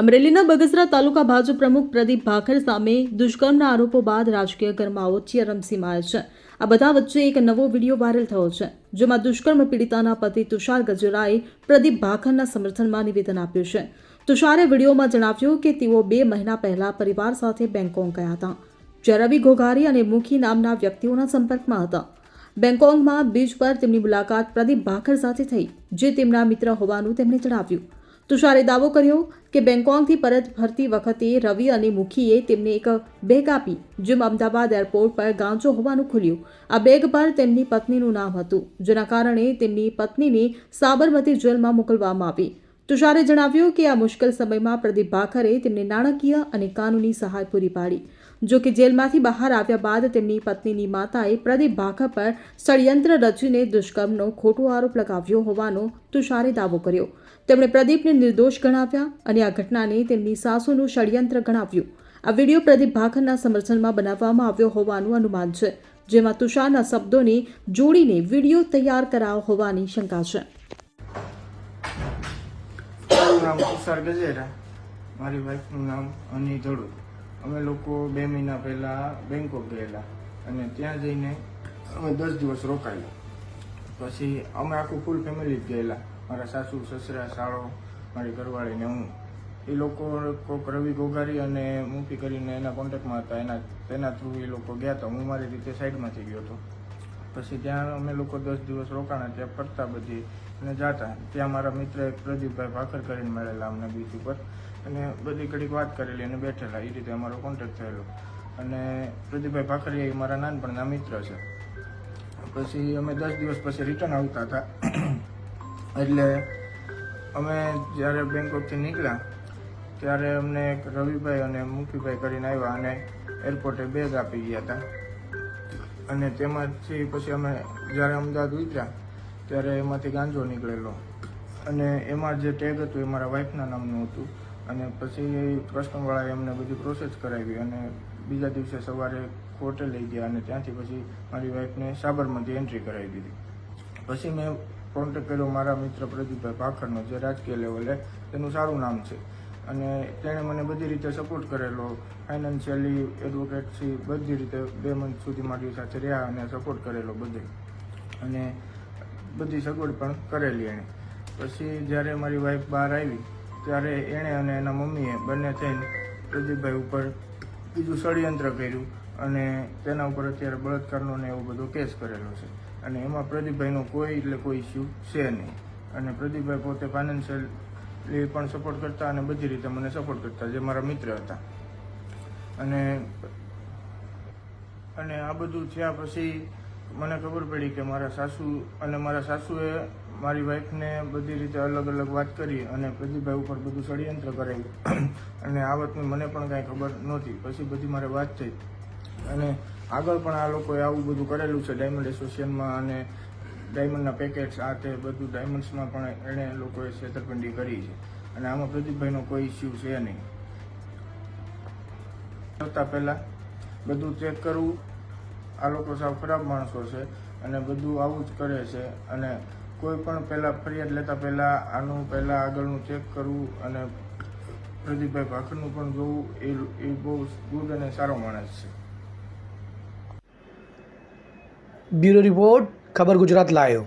અમરેલીના બગસરા તાલુકા ભાજપ પ્રમુખ પ્રદીપ ભાખર સામે દુષ્કર્મના આરોપો બાદ રાજકીય ગરમાવો ચરમસીમાએ છે. આ બધા વચ્ચે એક નવો વીડિયો વાયરલ થયો છે, જેમાં દુષ્કર્મ પીડિતાના પતિ તુષાર ગજરાએ પ્રદીપ ભાખરના સમર્થનમાં નિવેદન આપ્યું છે. તુષારે વિડીયોમાં જણાવ્યું કે તેઓ બે મહિના પહેલા પરિવાર સાથે બેંગકોંગ ગયા હતા. જ્યાં રવિ ઘોઘારી અને મુખી નામના વ્યક્તિઓના સંપર્કમાં હતા. બેંગકોંગમાં બીચ પર તેમની મુલાકાત પ્રદીપ ભાખર સાથે થઈ, જે તેમના મિત્ર હોવાનું તેમણે જણાવ્યું. તુષારે દાવો કર્યો કે બેંગકોંગથી પરત ફરતી વખતે રવિ અને મુખીએ તેમને એક બેગ આપી જેમ અમદાવાદ એરપોર્ટ પર ગાંચો હોવાનું ખુલ્યું. આ બેગ પર તેમની પત્નીનું નામ હતું, જેના કારણે તેમની પત્નીને સાબરમતી જેલમાં મોકલવામાં આવી. તુષારે જણાવ્યું કે આ મુશ્કેલ સમયમાં પ્રદીપ ભાખરે તેમને નાણાકીય અને કાનૂની સહાય પૂરી પાડી. જો કે જેલમાંથી બહાર આવ્યા બાદ તેમની પત્નીની માતાએ પ્રદીપ ભાખર પર ષડયંત્ર રચીને દુષ્કર્મનો ખોટો આરોપ લગાવ્યો હોવાનો તુષારે દાવો કર્યો. તેમણે પ્રદીપને નિર્દોષ ગણાવ્યા અને આ ઘટનાને તેમની સાસુનું ષડયંત્ર ગણાવ્યું. આ વીડિયો પ્રદીપ ભાખરના સમર્થનમાં બનાવવામાં આવ્યો હોવાનું અનુમાન છે, જેમાં તુષારના શબ્દોને જોડીને વીડિયો તૈયાર કરાયો હોવાની શંકા છે. નામ તુષાર ગજેરા. મારી વાઈફનું નામ અની ધડુ અમે લોકો બે મહિના પહેલા બેંકોક ગયેલા અને ત્યાં જઈને અમે દસ દિવસ રોકાયા પછી અમે આખું ફૂલ ફેમિલી જ ગયેલા. મારા સાસુ, સસરા, સાળો, મારી ઘરવાળી ને હું. એ લોકો કોક રવિ ગોગારી અને મુફી કરીને એના કોન્ટેક્ટમાં હતા. એના, તેના થ્રુ એ લોકો ગયા હતા હું મારી રીતે સાઈડમાંથી ગયો હતો. પછી ત્યાં અમે લોકો દસ દિવસ રોકાણા, ત્યાં ફરતા બધી અને જાતા. ત્યાં મારા મિત્ર એક પ્રદીપભાઈ ભાખર કરીને મળેલા અમને બીચ ઉપર અને બધી ઘડીક વાત કરેલી અને બેઠેલા. એ રીતે અમારો કોન્ટેક્ટ થયેલો. અને પ્રદીપભાઈ ભાખરિયા એ મારા નાનપણના મિત્ર છે. પછી અમે દસ દિવસ પછી રિટર્ન આવતા હતા. એટલે અમે જ્યારે બેંકોકથી નીકળ્યા, ત્યારે અમને એક રવિભાઈ અને મુખીભાઈ કરીને આવ્યા અને એરપોર્ટે બેગ આપી ગયા હતા. અને તેમાંથી પછી અમે જ્યારે અમદાવાદ ઉતર્યા, ત્યારે એમાંથી ગાંજો નીકળેલો. અને એમાં જે ટેગ હતું એ મારા વાઈફના નામનું હતું. અને પછી કસ્ટમવાળાએ અમને બધી પ્રોસેસ કરાવી અને બીજા દિવસે સવારે કોર્ટે લઈ ગયા અને ત્યાંથી પછી મારી વાઈફને સાબરમતી એન્ટ્રી કરાવી દીધી. પછી મેં કોન્ટેક કર્યો મારા મિત્ર પ્રદીપભાઈ ભાખરનો, જે રાજકીય લેવલે તેનું સારું નામ છે. અને તેણે મને બધી રીતે સપોર્ટ કરેલો. ફાઇનાન્શિયલી એડવોકેટથી બધી રીતે બે મંથ સુધી મારી સાથે રહ્યા અને સપોર્ટ કરેલો બધે. અને બધી સગવડ પણ કરેલી એણે. પછી જ્યારે મારી વાઈફ બહાર આવી, ત્યારે એણે અને એના મમ્મીએ બંને થઈને પ્રદીપભાઈ ઉપર બીજું ષડયંત્ર કર્યું અને તેના ઉપર અત્યારે બળાત્કારનો ને એવો બધો કેસ કરેલો છે. અને એમાં પ્રદીપભાઈનો કોઈ એટલે કોઈ ઇસ્યુ છે નહીં. અને પ્રદીપભાઈ પોતે ફાઇનાન્શિયલી પણ સપોર્ટ કરતા અને બધી રીતે મને સપોર્ટ કરતા, જે મારા મિત્ર હતા. અને અને આ બધું થયા પછી મને ખબર પડી કે મારા સાસુ અને મારા સાસુએ મારી વાઈફને બધી રીતે અલગ અલગ વાત કરી અને પ્રદીપભાઈ ઉપર બધું ષડયંત્ર કરાવ્યું અને આ વાતની મને પણ કાંઈ ખબર નહોતી. પછી બધી મારે વાત થઈ. અને આગળ પણ આ લોકોએ આવું બધું કરેલું છે ડાયમંડ એસોસિએશનમાં અને ડાયમંડના પેકેટ્સ આ તે બધું ડાયમંડ્સમાં પણ એણે લોકોએ છેતરપિંડી કરી છે. અને આમાં પ્રદીપભાઈનો કોઈ ઇસ્યુ છે નહીં. કરતા પહેલાં બધું ચેક કરવું, આ લોકો સાવ ખરાબ માણસો છે અને બધું આવું જ કરે છે અને કોઈ પણ પહેલાં ફરિયાદ લેતા પહેલાં આનું પહેલાં આગળનું ચેક કરવું અને પ્રદીપભાઈ ભાખરનું પણ જોવું, એ એ બહુ ગુડ અને સારો માણસ છે. Bureau report. ખબર ગુજરાત લાયો.